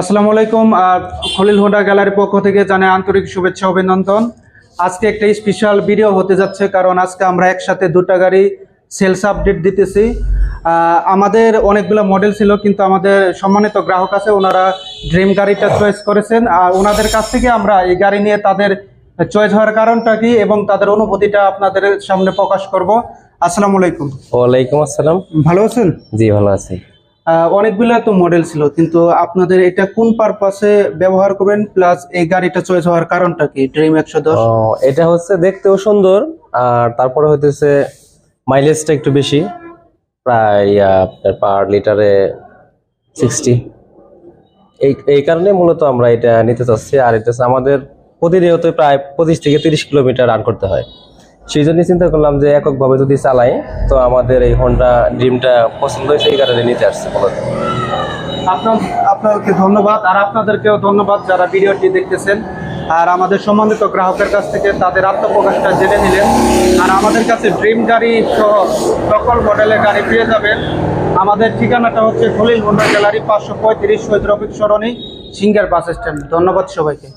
আসসালামু আলাইকুম খলিল হোন্ডা গ্যালারির পক্ষ থেকে জানাই আন্তরিক শুভেচ্ছা অভিনন্দন। আজকে একটা স্পেশাল ভিডিও হতে যাচ্ছে কারণ আজকে আমরা একসাথে দুটা গাড়ি সেলস আপডেট দিতেছি। আমাদের অনেকগুলো মডেল ছিল কিন্তু আমাদের সম্মানিত গ্রাহক আছে ওনারা ড্রিম গাড়িটা চয়েস করেছেন। আর ওনাদের কাছ থেকে আমরা এই গাড়ি নিয়ে তাদের চয়েস হওয়ার কারণটা কি এবং তাদের অনুভূতিটা আপনাদের সামনে প্রকাশ করব। আসসালামু আলাইকুম। ওয়ালাইকুম আসসালাম। ভালো আছেন? জি ভালো আছি। অনেকগুলো তো মডেল ছিল, কিন্তু আপনাদের এটা কোন পারপাসে ব্যবহার করবেন প্লাস এই গাড়িটা চয়েস হওয়ার কারণটা কি ড্রিম একশো দশ? এটা হচ্ছে দেখতেও সুন্দর, আর তারপরে হইতেছে মাইলেজটা একটু বেশি, প্রায় আপনার পার লিটারে সিক্সটি এই এই কারণে মূলত আমরা এটা নিতে চাচ্ছি, আর এটা আমাদের প্রতিনিয়ত প্রায় পঁচিশ থেকে তিরিশ কিলোমিটার রান করতে হয়। সেই জন্য চিন্তা করলাম যে এককভাবে যদি চালাই, তো আমাদের এই হন্ডা ড্রিমটা পছন্দ হয়েছে, এই কারণে নিতে আসছে মূলত। আপনার আপনাদেরকে ধন্যবাদ, আর আপনাদেরকেও ধন্যবাদ যারা ভিডিওটি দেখতেছেন। আর আমাদের সম্মানিত গ্রাহকের কাছ থেকে তাদের আত্মপ্রকাশটা জেনে নিলেন। আর আমাদের কাছে ড্রিম গাড়ি সহ সকল মডেলের গাড়ি পেয়ে যাবেন। আমাদের ঠিকানাটা হচ্ছে খলিল হোন্ডা গ্যালারি, পাঁচশো পঁয়ত্রিশ Shaheed Rafiq Sarani, Singer bus stand. ধন্যবাদ সবাইকে।